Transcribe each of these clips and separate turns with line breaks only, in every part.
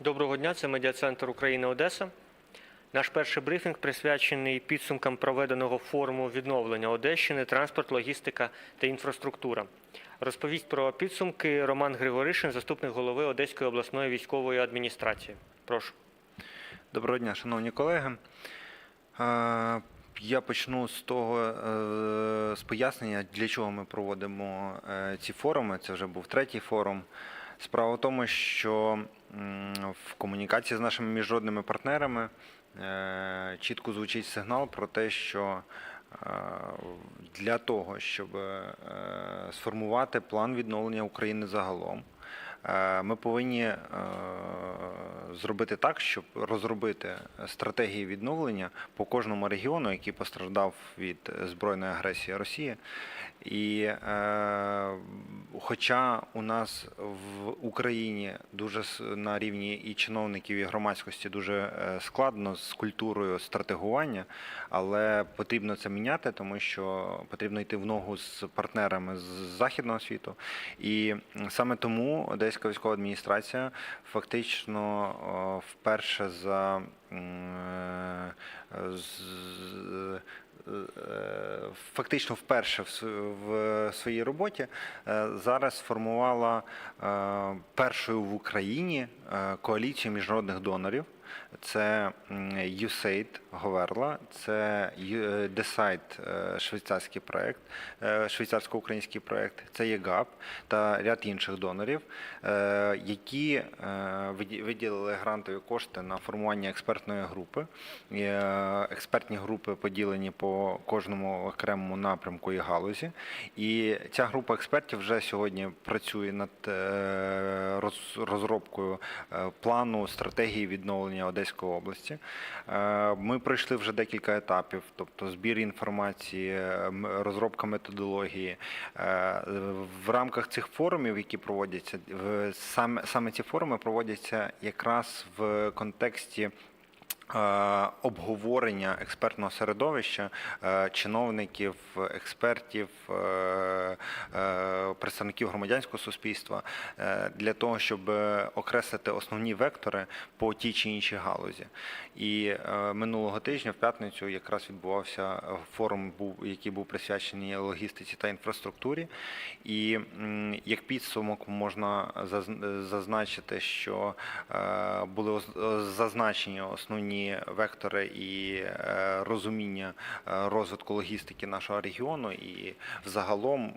Доброго дня, це медіа-центр України Одеса. Наш перший брифінг присвячений підсумкам проведеного форуму відновлення Одещини, транспорт, логістика та інфраструктура. Розповість про підсумки Роман Григоришин, заступник голови Одеської обласної військової адміністрації. Прошу.
Доброго дня, шановні колеги. Е, Я почну з того, е, з пояснення, для чого ми проводимо е, ці форуми. Це вже був третій форум. Справа в тому, що в комунікації з нашими міжнародними партнерами е, чітко звучить сигнал про те, що е, для того, щоб е, сформувати план відновлення України загалом, Ми повинні зробити так, щоб розробити стратегії відновлення по кожному регіону, який постраждав від збройної агресії Росії. І е, хоча у нас в Україні дуже на рівні і чиновників, і громадськості дуже е, складно з культурою стратегування, але потрібно це міняти, тому що потрібно йти в ногу з партнерами з західного світу. І саме тому Одеська військова адміністрація фактично вперше за е, з- фактично вперше в своїй роботі е, зараз сформувала е, першою в Україні е, коаліцію міжнародних донорів. Це USAID Говерла, це Ю- е, швейцарський проект, е, швейцарсько-український проект, це ЄГАП та ряд інших донорів, е, які виділили грантові кошти на формування експертної групи. Експертні групи поділені по кожному окремому напрямку і галузі. І ця група експертів вже сьогодні працює над розробкою плану стратегії відновлення Одеської області. Е, Ми пройшли вже декілька етапів, тобто збір інформації, е, розробка методології. Е, В рамках цих форумів, які проводяться, саме, саме ці форуми проводяться якраз в контексті. Е, Обговорення експертного середовища, е, чиновників, експертів, е, представників громадянського суспільства для того, щоб окреслити основні вектори по тій чи іншій галузі. І минулого тижня, в п'ятницю, якраз відбувався форум, який був присвячений логістиці та інфраструктурі. І як підсумок можна зазначити, що були зазначені основні вектори і е, розуміння е, розвитку логістики нашого регіону. І взагалом,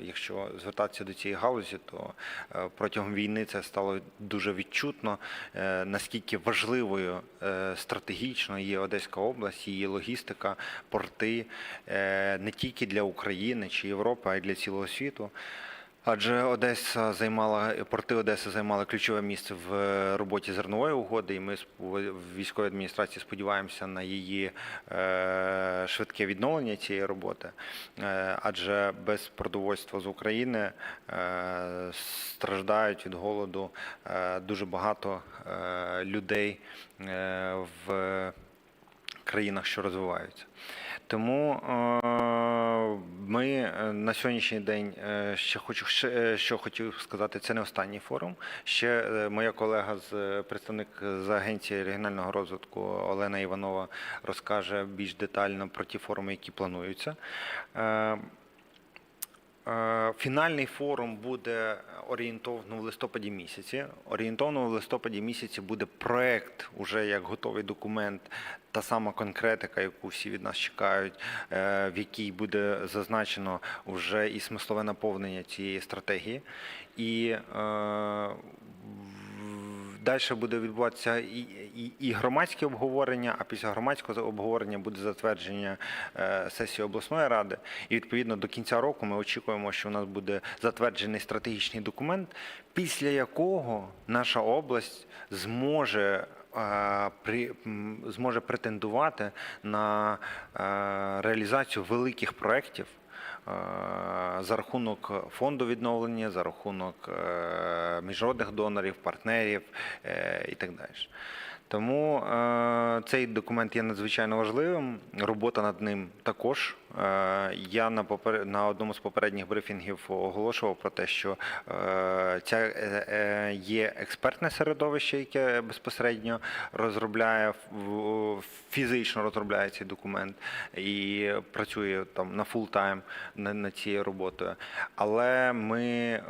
якщо звертатися до цієї галузі, то е, протягом війни це стало дуже відчутно, наскільки важливою стратегічно є Одеська область, її логістика, порти не тільки для України чи Європи, а й для цілого світу. Адже Одеса займала порти Одеси займали ключове місце в е, роботі зернової угоди, і ми в військовій адміністрації сподіваємося на її е, швидке відновлення цієї роботи. Е, Адже без продовольства з України страждають від голоду дуже багато людей в країнах, що розвиваються. Тому е, ми е, на сьогоднішній день е, ще хочу що хотів сказати, це не останній форум. Ще моя колега з представник з агенції регіонального розвитку Олена Іванова розкаже більш детально про ті форуми, які плануються. Е, Фінальний форум буде орієнтовно в листопаді місяці. Орієнтовно в листопаді місяці буде проект, уже як готовий документ, та сама конкретика, яку всі від нас чекають, е, в якій буде зазначено вже і смислове наповнення цієї стратегії. І е, Далі буде відбуватися і, і, і громадське обговорення, а після громадського обговорення буде затвердження е, сесії обласної ради. І відповідно до кінця року ми очікуємо, що у нас буде затверджений стратегічний документ, після якого наша область зможе. е, зможе претендувати на е, реалізацію великих проєктів за рахунок фонду відновлення, за рахунок е, міжнародних донорів, партнерів е, і так далі. Тому е, цей документ є надзвичайно важливим. Робота над ним також Е, Я на попер... на одному з попередніх брифінгів оголошував про те, що е, ця е, е, є експертне середовище, яке безпосередньо розробляє фізично розробляє цей документ і працює там на фул тайм над цією роботою. Але ми е,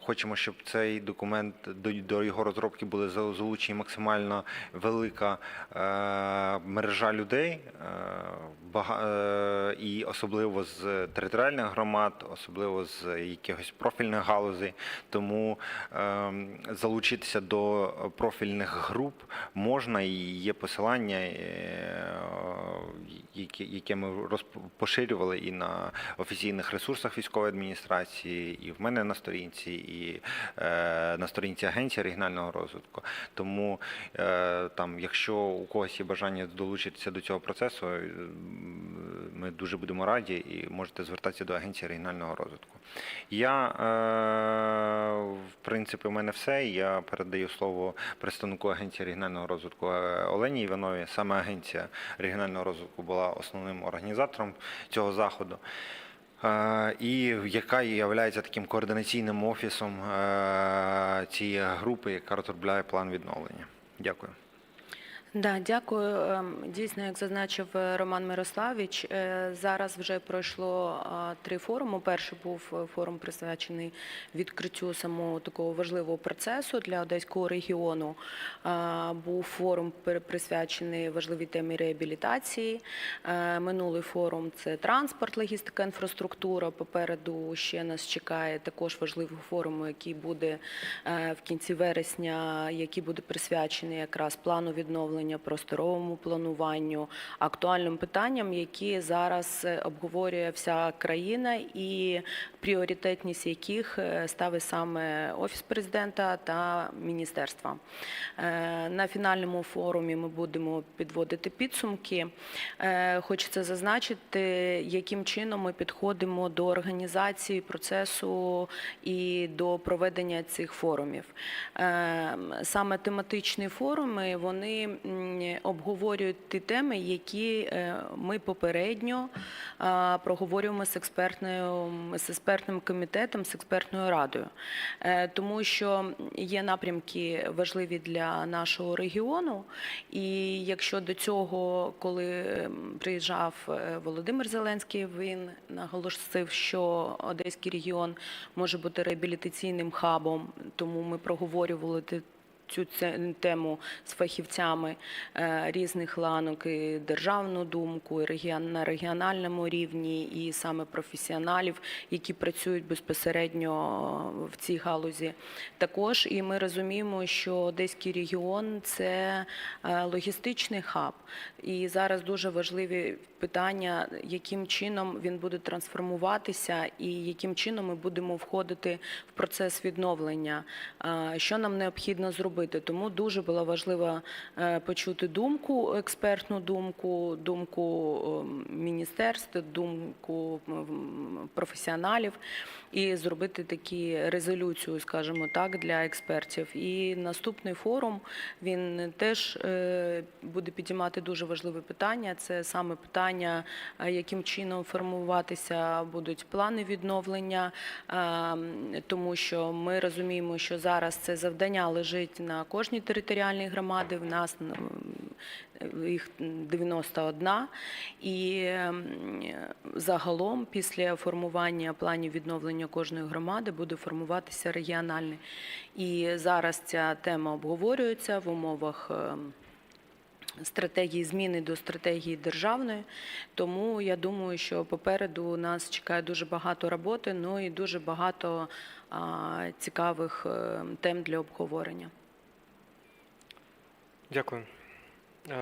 хочемо, щоб цей документ до, його розробки були за- залучені максимально велика е, мережа людей, е, е, і особливо з територіальних громад, особливо з якихось профільних галузей. Тому е, залучитися до профільних груп можна і є посилання, е, яке ми поширювали і на офіційних ресурсах військової адміністрації, і в мене на сторінці, і е, на сторінці Агенції регіонального розвитку. Тому е, там, якщо у когось є бажання долучитися до цього процесу, е, ми дуже будемо раді і можете звертатися до Агенції регіонального розвитку. Я, е, в принципі, у мене все. Я передаю слово представнику Агенції регіонального розвитку е, Олені Іванові. Саме Агенція регіонального розвитку була основним організатором цього заходу. Е, І яка є таким координаційним офісом цієї групи, яка розробляє план відновлення. Дякую.
Да, дякую. Ем, Дійсно, як зазначив е, Роман Мирославович, е, зараз вже пройшло три форуми. Перший був е, форум присвячений відкриттю самого такого важливого процесу для одеського регіону. Був форум присвячений важливій темі реабілітації. Минулий форум це транспорт, логістика, інфраструктура. Попереду ще нас чекає також важливий форум, який буде в кінці вересня, який буде присвячений якраз плану відновлення, просторовому плануванню, актуальним питанням, які зараз е, обговорює вся країна, і пріоритетність яких е, ставить саме офіс президента та міністерства. Е, На фінальному форумі ми будемо підводити підсумки. Хочеться зазначити, яким чином ми підходимо до організації процесу і до проведення цих форумів. Саме тематичні форуми вони обговорюють ті теми, які е, ми попередньо проговорюємо з з експертним комітетом, з експертною радою, Е, тому що є напрямки важливі для нашого регіону. І якщо до цього, коли приїжджав е, Володимир Зеленський, він наголосив, що Одеський регіон може бути реабілітаційним хабом, тому ми проговорювали цю тему з фахівцями е, різних ланок, і державну думку, і на регіональному рівні, і саме професіоналів, які працюють безпосередньо в цій галузі. Також і ми розуміємо, що Одеський регіон це е, логістичний хаб, і зараз дуже важливі питання, яким чином він буде трансформуватися, і яким чином ми будемо входити в процес відновлення, е, що нам необхідно зробити. Тому дуже було важливо е, почути думку, експертну думку, думку е, міністерств, думку професіоналів і зробити такі резолюцію, скажімо так, для експертів. І наступний форум він теж е, буде підіймати дуже важливе питання. Це саме питання, е, яким чином формуватися будуть плани відновлення, е, тому що ми розуміємо, що зараз це завдання лежить на кожній територіальній громаді. В нас їх 91. І ем, загалом після формування планів відновлення кожної громади буде формуватися регіональний. І зараз ця тема обговорюється в умовах. ем, Стратегії зміни до стратегії державної, тому я думаю, що попереду нас чекає дуже багато роботи, ну і дуже багато а, цікавих е, тем для обговорення.
Дякую. Е,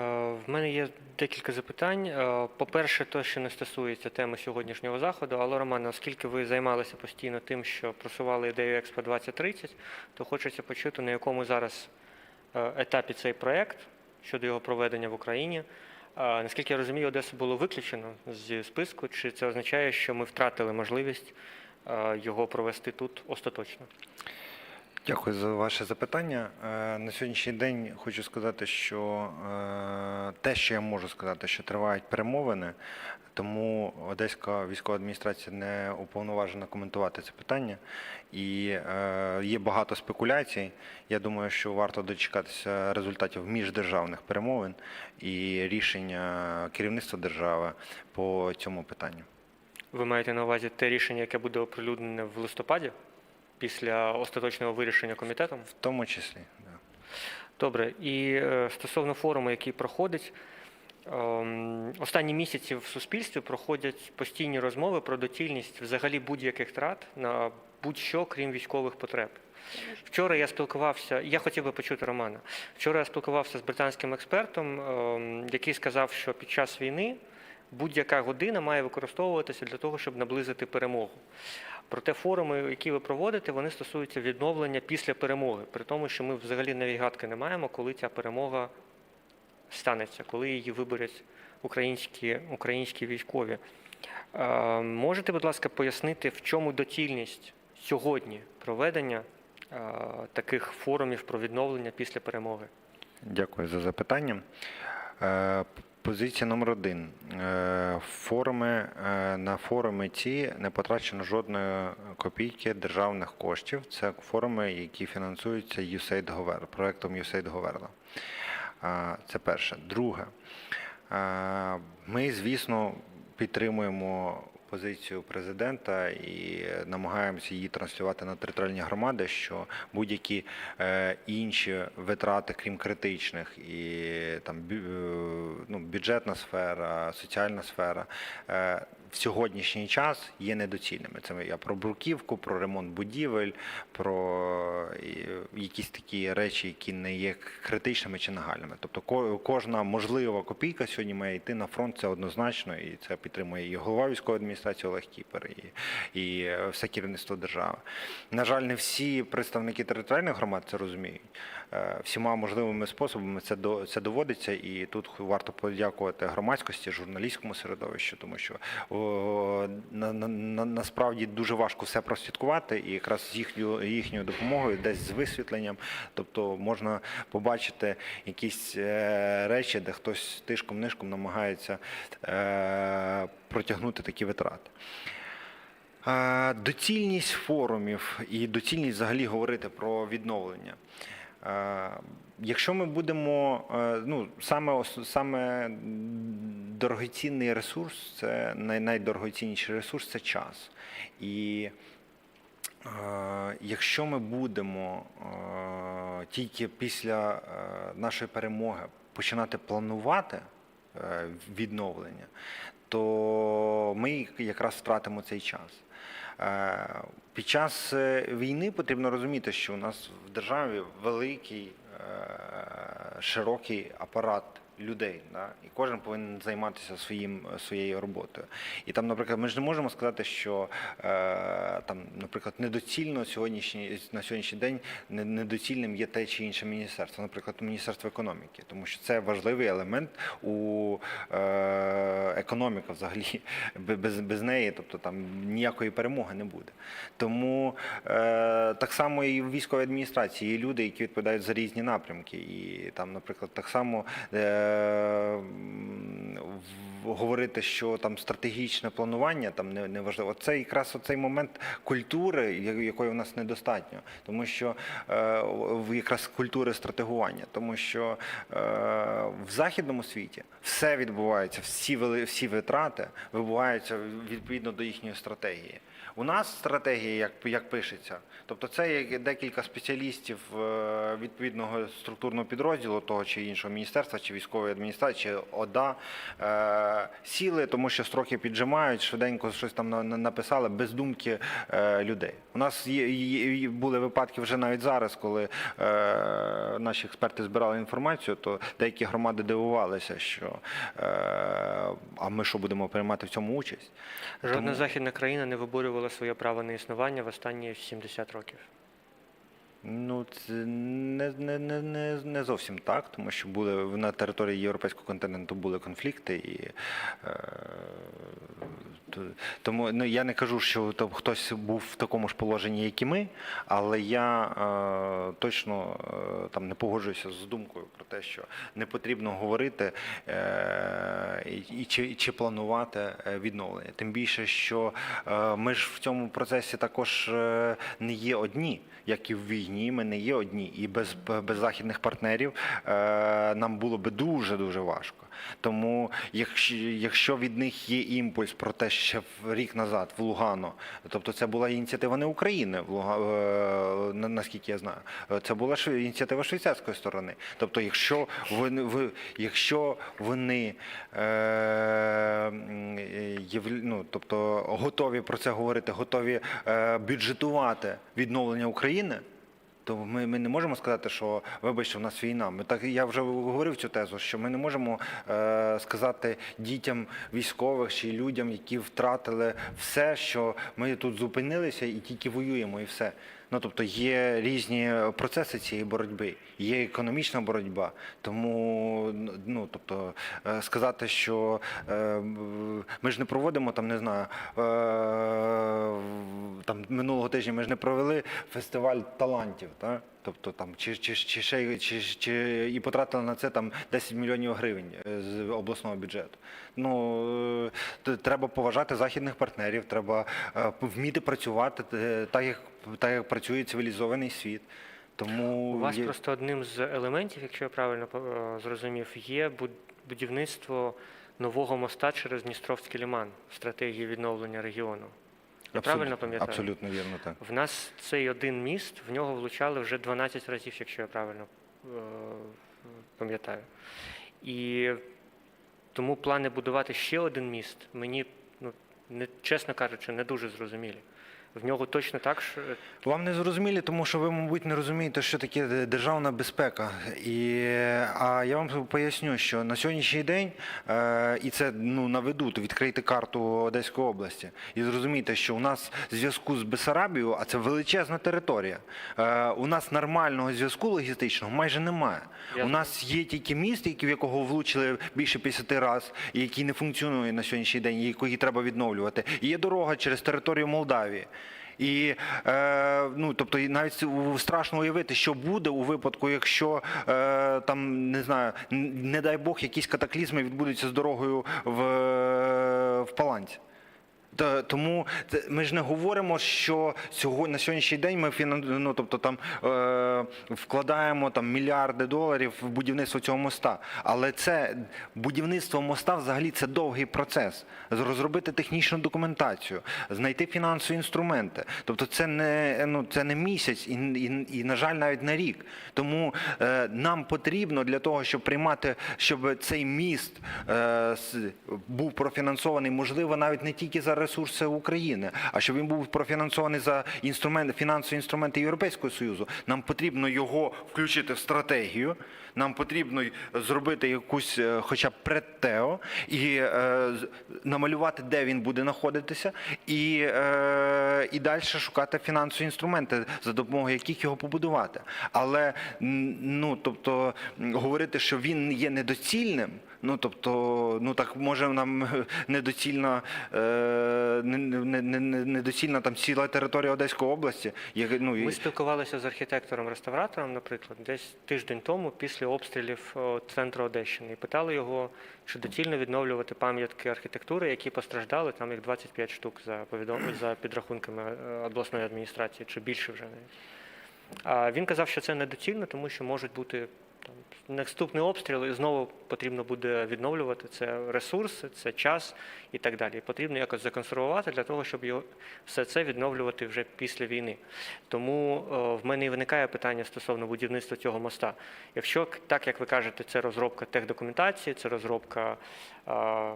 В мене є декілька запитань. Е, По-перше, то, що не стосується теми сьогоднішнього заходу, але Романе, оскільки ви займалися постійно тим, що просували ідею Експо 2030, то хочеться почути, на якому зараз е, етапі цей проєкт щодо його проведення в Україні. Наскільки я розумію, Одесу було виключено зі списку, чи це означає, що ми втратили можливість його провести тут остаточно?
Дякую за ваше запитання. Е, На сьогоднішній день хочу сказати, що е, те, що я можу сказати, що тривають перемовини, тому Одеська військова адміністрація не уповноважена коментувати це питання. І е, є багато спекуляцій. Я думаю, що варто дочекатися результатів міждержавних перемовин і рішення керівництва держави по цьому питанню.
Ви маєте на увазі те рішення, яке буде оприлюднене в листопаді після остаточного вирішення комітетом?
В тому числі. Да.
Добре, і е, стосовно форуму, який проходить, ем, останні місяці в суспільстві проходять постійні розмови про доцільність взагалі будь-яких трат на будь-що, крім військових потреб. Вчора я спілкувався, я хотів би почути Романа. Вчора я спілкувався з британським експертом, ем, який сказав, що під час війни будь-яка година має використовуватися для того, щоб наблизити перемогу. Проте форуми, які ви проводите, вони стосуються відновлення після перемоги, при тому, що ми взагалі навігатки не маємо, коли ця перемога станеться, коли її виберуть українські, українські військові. Е, Можете, будь ласка, пояснити, в чому доцільність сьогодні проведення е, таких форумів про відновлення після перемоги?
Дякую за запитання. Позиція номер один. Е, Форуми е, на форуми ці не потрачено жодної копійки державних коштів. Це форуми, які фінансуються USAID Governor, проектом USAID Governor. Е, Це перше. Друге, ми, звісно, підтримуємо позицію президента і намагаємося її транслювати на територіальні громади, що будь-які е, інші витрати, крім критичних, і там е, ну, бюджетна сфера, соціальна сфера. Е, В сьогоднішній час є недоцільними. Це я про бруківку, про ремонт будівель, про якісь такі речі, які не є критичними чи нагальними. Тобто ко- кожна можлива копійка сьогодні має йти на фронт, це однозначно, і це підтримує і голова військової адміністрації Олег Кіпер, і, і е, все керівництво держави. На жаль, не всі представники територіальних громад це розуміють. Е, Всіма можливими способами це до це доводиться, і тут варто подякувати громадськості, журналістському середовищу, тому що на, на, на, насправді дуже важко все прослідкувати, і якраз з їхньою їхньою допомогою, десь з висвітленням, тобто можна побачити якісь е, речі, де хтось тишком нишком намагається е, протягнути такі витрати. Е, Доцільність форумів і доцільність взагалі говорити про відновлення. Е, Якщо ми будемо, е, ну саме саме дорогоцінний ресурс, це най- найдорогоцінніший ресурс це час. І е, якщо ми будемо тільки після нашої перемоги починати планувати відновлення, то ми якраз втратимо цей час. Під час е, війни потрібно розуміти, що у нас в державі великий, е, широкий апарат людей, да? і кожен повинен займатися своїм, своєю роботою. І там, наприклад, ми ж не можемо сказати, що е, там, наприклад, недоцільно сьогоднішній, на сьогоднішній день недоцільним є те чи інше міністерство, наприклад, Міністерство економіки, тому що це важливий елемент у е, економіка взагалі. Без, без неї, тобто там ніякої перемоги не буде. Тому е, так само і в військовій адміністрації є люди, які відповідають за різні напрямки. І там, наприклад, так само е, говорити, що там стратегічне планування там не, не важливо. Це якраз оцей момент культури, якої в нас недостатньо, тому що е, якраз культури стратегування, тому що е, в західному світі все відбувається, всі вели, всі витрати відбуваються відповідно до їхньої стратегії. У нас стратегія, як, як пишеться, тобто це є декілька спеціалістів е, відповідного структурного підрозділу того чи іншого міністерства, чи військової адміністрації, чи ОДА е, сіли, тому що строки піджимають, швиденько щось там на- на- написали без думки е, людей. У нас є, були випадки вже навіть зараз, коли наші експерти збирали інформацію, то деякі громади дивувалися, що а ми що будемо приймати в цьому участь.
Жодна
Тому-
західна країна не виборювала своє право на існування в останні 70 років.
Ну, це не, не, не, не, зовсім так, тому що були на території європейського континенту були конфлікти, і е, тому ну, я не кажу, що там хтось був в такому ж положенні, як і ми, але я е, точно е, там не погоджуюся з думкою про те, що не потрібно говорити е, і, чи, чи планувати е, відновлення. Тим більше, що е, ми ж в цьому процесі також е, не є одні, як і в війні, ми не є одні. І без, без західних партнерів е, нам було би дуже дуже важко. Тому, якщо, якщо від них є імпульс про те, в рік назад в Лугано, тобто це була ініціатива не України, в Луга, е, наскільки я знаю, це була ініціатива швейцарської сторони. Тобто, якщо вони, ви, якщо вони е, ну, тобто, готові про це говорити, готові е, бюджетувати відновлення України. То ми, ми не можемо сказати, що вибачте, в нас війна. Ми так я вже говорив цю тезу, що ми не можемо е, сказати дітям військових чи людям, які втратили все, що ми тут зупинилися і тільки воюємо, і все. Ну тобто є різні процеси цієї боротьби, є економічна боротьба. Тому ну тобто е, сказати, що е, ми ж не проводимо там, не знаю, е, там минулого тижня ми ж не провели фестиваль талантів, так? Тобто там чи, чи, чи, ще, чи, чи і потратили на це там 10 мільйонів гривень е, з обласного бюджету. Ну е, треба поважати західних партнерів, треба е, вміти працювати так, як так як працює цивілізований світ. Тому
У вас
є-
просто одним з елементів, якщо я правильно зрозумів, є буд- будівництво нового моста через Дністровський ліман в стратегії відновлення регіону. Я правильно пам'ятаю?
Абсолютно вірно так.
В нас цей один міст, в нього влучали вже 12 разів, якщо я правильно е, пам'ятаю. І тому плани будувати ще один міст мені, ну, не, чесно кажучи, не дуже зрозумілі. В нього точно так, що
Вам не зрозумілі, тому що ви, мабуть, не розумієте, що таке державна безпека. І, а я вам поясню, що на сьогоднішній день, е, і це ну, наведу, то відкрийте карту Одеської області і зрозумійте, що у нас зв'язку з Бесарабією, а це величезна територія, е, у нас нормального зв'язку логістичного майже немає.
Я
У нас є тільки міст, який- в якого влучили більше 50 разів, і який не функціонує на сьогоднішній день, і який треба відновлювати. І є дорога через територію Молдавії. І е, ну, тобто, навіть страшно уявити, що буде у випадку, якщо е, там не знаю, не дай Бог, якісь катаклізми відбудуться з дорогою в, в Паланці. Тому ми ж не говоримо, що сьогодні на сьогоднішній день ми ну, тобто, там, е, вкладаємо там, мільярди доларів в будівництво цього моста. Але це будівництво моста взагалі це довгий процес. Розробити технічну документацію, знайти фінансові інструменти. Тобто це не, ну, це не місяць і, і, і, на жаль, навіть не рік. Тому е, нам потрібно для того, щоб приймати, щоб цей міст е, був профінансований, можливо, навіть не тільки за ресурси України, а щоб він був профінансований за інструменти, фінансові інструменти Європейського Союзу. Нам потрібно його включити в стратегію. Нам потрібно зробити якусь, е, хоча б предтео, і е, намалювати, де він буде знаходитися, і, е, і далі шукати фінансові інструменти, за допомогою яких його побудувати. Але ну, тобто, говорити, що він є недоцільним. Ну тобто, ну так може нам недоцільна, е, не- не- не- не- недоцільна там ціла територія Одеської області. Ну, і-
Ми спілкувалися з архітектором-реставратором, наприклад, десь тиждень тому після обстрілів центру Одещини і питали його, чи доцільно відновлювати пам'ятки архітектури, які постраждали, там їх 25 штук за повідом... за підрахунками е, обласної адміністрації, чи більше вже навіть. А він казав, що це недоцільно, тому що можуть бути наступний обстріл, і знову потрібно буде відновлювати це ресурси, це час і так далі. Потрібно якось законсервувати для того, щоб його все це відновлювати вже після війни. Тому е, в мене і виникає питання стосовно будівництва цього моста. Якщо так, як ви кажете, це розробка техдокументації, це розробка е,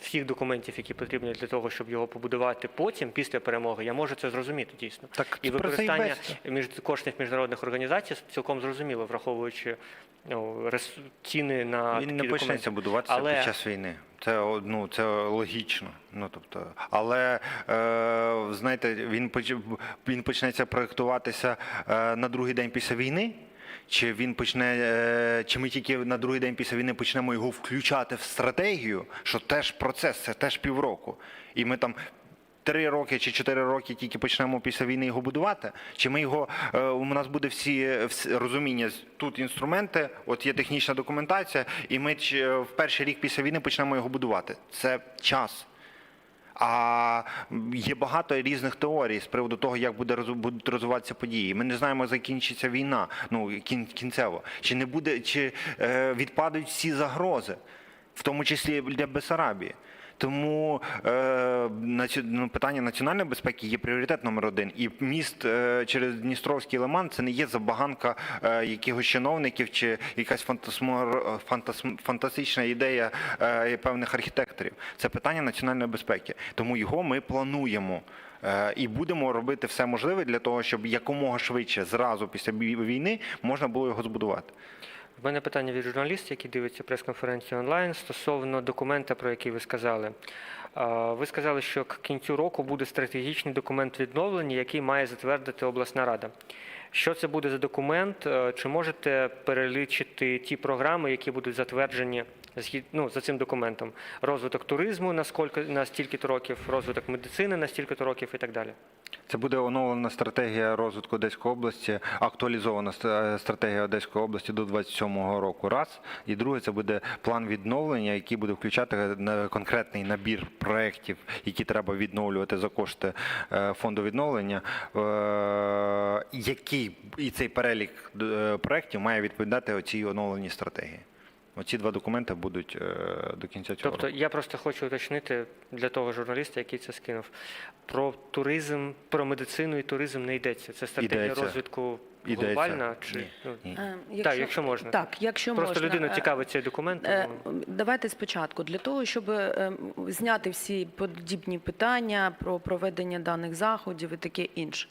всіх документів, які потрібні для того, щоб його побудувати потім, після перемоги, я можу це зрозуміти дійсно.
Так
І використання між коштів міжнародних організацій цілком зрозуміло, враховуючи ну, ціни на
Він
такі
не почнеться
документи.
будуватися
Але-
під час війни. Це ну, це логічно. Ну тобто, але е, знаєте, він він почнеться проєктуватися е, на другий день після війни. Чи він почне, е, чи ми тільки на другий день після війни почнемо його включати в стратегію, що теж процес, це теж півроку. І ми там три роки чи чотири роки тільки почнемо після війни його будувати? Чи ми його е, у нас буде всі, розуміння? Тут інструменти, от є технічна документація, і ми ч- в перший рік після війни почнемо його будувати. Це час. А є багато різних теорій з приводу того, як буде будуть розвиватися події. Ми не знаємо, закінчиться війна. Ну кін, кінцево, чи не буде, чи е, відпадуть всі загрози, в тому числі для Бесарабії. Тому е, ну, питання національної безпеки є пріоритет номер один. І міст е, через Дністровський лиман це не є забаганка е, якихось чиновників чи якась фантастична ідея певних архітекторів. Це питання національної безпеки. Тому його ми плануємо. І будемо робити все можливе для того, щоб якомога швидше, зразу після війни, можна було його збудувати.
В мене питання від журналіста, який дивиться прес-конференцію онлайн стосовно документа, про який ви сказали. Ви сказали, що к кінцю року буде стратегічний документ відновлення, який має затвердити обласна рада. Що це буде за документ? Чи можете перелічити ті програми, які будуть затверджені ну, за цим документом? Розвиток туризму на скільки на стільки-то років, розвиток медицини на стільки-то років і так далі.
Це буде оновлена стратегія розвитку Одеської області, актуалізована стратегія Одеської області до 27-го року. Раз і друге, це буде план відновлення, який буде включати конкретний набір проєктів, які треба відновлювати за кошти е, фонду відновлення. е, Який і цей перелік е, проєктів має відповідати цій оновленій стратегії. Оці два документи будуть е, до кінця цього
Тобто
року.
я просто хочу уточнити для того журналіста, який це скинув. Про туризм, про медицину і туризм не йдеться. Це стратегія
Йдеться.
розвитку
Йдеться.
глобальна чи
Ні.
ну,
Ні.
Е,
Так, якщо можна.
Так, якщо
просто
можна.
людину цікавить цей документ.
Е,
тому-
Давайте спочатку для того, щоб е, зняти всі подібні питання про проведення даних заходів і таке інше.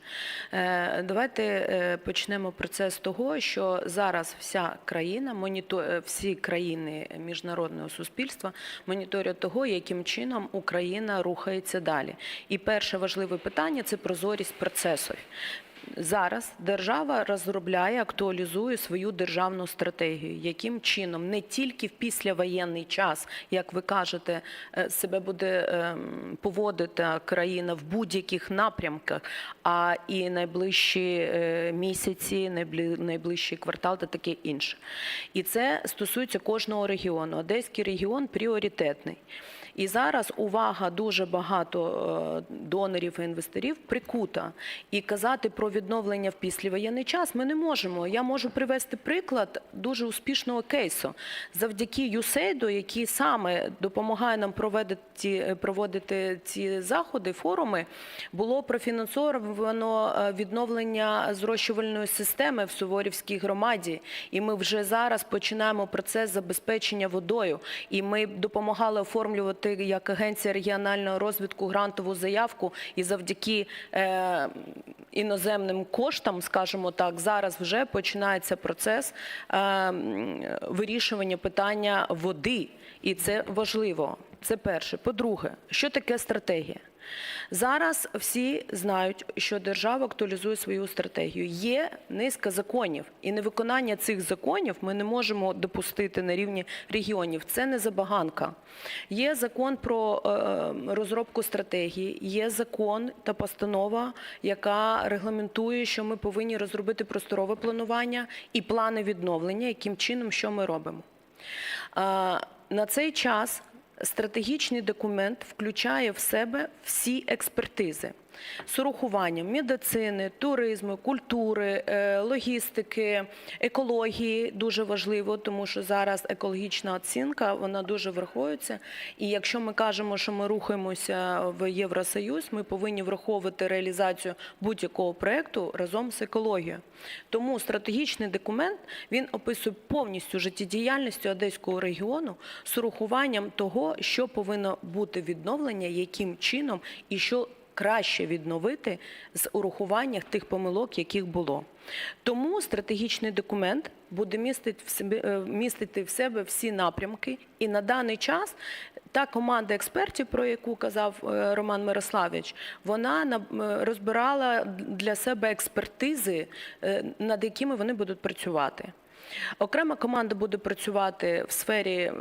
Е, Давайте е, почнемо процес того, що зараз вся країна, моніто- е, всі країни міжнародного суспільства моніторять того, яким чином Україна рухається далі. І перше важливе питання це прозорість процесів. Зараз держава розробляє, актуалізує свою державну стратегію, яким чином не тільки в післявоєнний час, як ви кажете, е, себе буде ем, поводити країна в будь-яких напрямках, а і найближчі е, місяці, найближчий квартал та таке інше. І це стосується кожного регіону. Одеський регіон пріоритетний. І зараз увага дуже багато е, донорів і інвесторів прикута. І казати про відновлення в післявоєнний час ми не можемо. Я можу привести приклад дуже успішного кейсу. Завдяки USAID, який саме допомагає нам проводити, проводити ці заходи, форуми, було профінансовано е, відновлення зрощувальної системи в Суворівській громаді. І ми вже зараз починаємо процес забезпечення водою. І ми допомагали оформлювати як агенція регіонального розвитку грантову заявку. І завдяки е, іноземним коштам, скажімо так, зараз вже починається процес е, вирішування питання води. І це важливо. Це перше. По-друге, що таке стратегія? Зараз всі знають, що держава актуалізує свою стратегію. Є низка законів, і невиконання цих законів ми не можемо допустити на рівні регіонів. Це не забаганка. Є закон про е, розробку стратегії, є закон та постанова, яка регламентує, що ми повинні розробити просторове планування і плани відновлення, яким чином що ми робимо. На цей час стратегічний документ включає в себе всі експертизи. З урахуванням медицини, туризму, культури, е, логістики, екології дуже важливо, тому що зараз екологічна оцінка вона дуже враховується. І якщо ми кажемо, що ми рухаємося в Євросоюз, ми повинні враховувати реалізацію будь-якого проекту разом з екологією. Тому стратегічний документ він описує повністю життєдіяльність одеського регіону з урахуванням того, що повинно бути відновлення, яким чином і що краще відновити з урахуванням тих помилок, яких було. Тому стратегічний документ буде містити в себе, е, містити в себе всі напрямки, і на даний час та команда експертів, про яку казав е, Роман Мирославович, вона на- розбирала для себе експертизи, е, над якими вони будуть працювати. Окрема команда буде працювати в сфері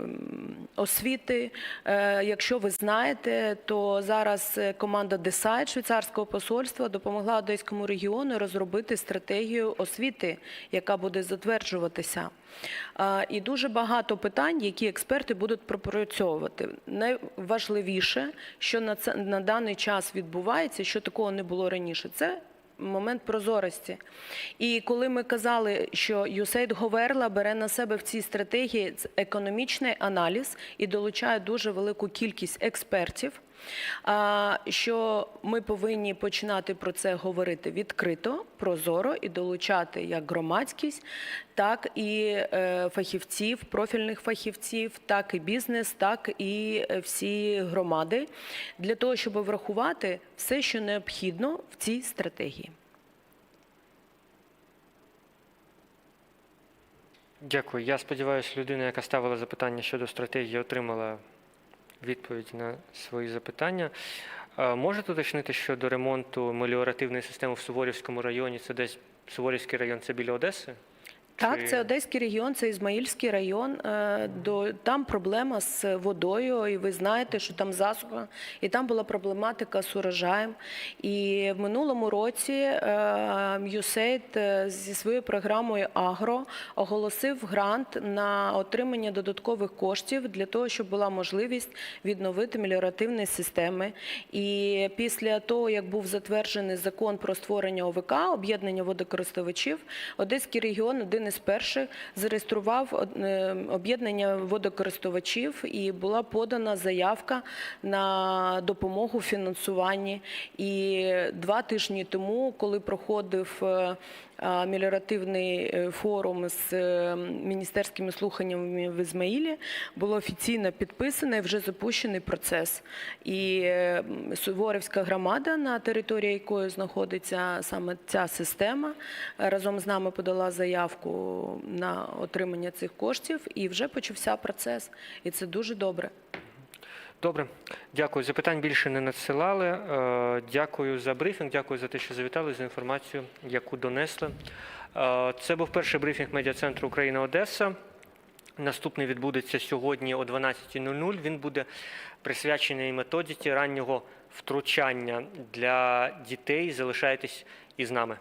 освіти. Е, Якщо ви знаєте, то зараз е, команда Decide швейцарського посольства допомогла Одеському регіону розробити стратегію освіти, яка буде затверджуватися. І дуже багато питань, які експерти будуть пропрацьовувати. Найважливіше, що на це на даний час відбувається, що такого не було раніше, це момент прозорості. І коли ми казали, що USAID Говерла бере на себе в цій стратегії економічний аналіз і долучає дуже велику кількість експертів, що ми повинні починати про це говорити відкрито, прозоро і долучати як громадськість, так і е, фахівців, профільних фахівців, так і бізнес, так і е, всі громади, для того, щоб врахувати все, що необхідно в цій стратегії.
Дякую. Я сподіваюся, людина, яка ставила запитання щодо стратегії, отримала відповідь на свої запитання. Можете уточнити щодо ремонту меліоративної системи в Суворівському районі? Це десь Суворівський район, це біля Одеси?
Так, це Одеський регіон, це Ізмаїльський район. Е, там проблема з водою, і ви знаєте, що там засуха, і там була проблематика з урожаєм. І в минулому році е, USAID е, зі своєю програмою Агро оголосив грант на отримання додаткових коштів для того, щоб була можливість відновити меліоративні системи. І після того, як був затверджений закон про створення ОВК, об'єднання водокористувачів, Одеський регіон один із перших зареєстрував е, об'єднання водокористувачів і була подана заявка на допомогу фінансуванні. І два тижні тому, коли проходив е, меліоративний е, форум з е, міністерськими слуханнями в Ізмаїлі, було офіційно підписано і вже запущений процес. І е, Суворівська громада, на території якої знаходиться саме ця система, разом з нами подала заявку на отримання цих коштів, і вже почався процес. І це дуже добре.
Добре, дякую. Запитань більше не надсилали. Е, Дякую за брифінг, дякую за те, що завітали за інформацію, яку донесли. Е, Це був перший брифінг медіа-центру Україна Одеса. Наступний відбудеться сьогодні о 12.00. Він буде присвячений методиці раннього втручання для дітей. Залишайтесь із нами.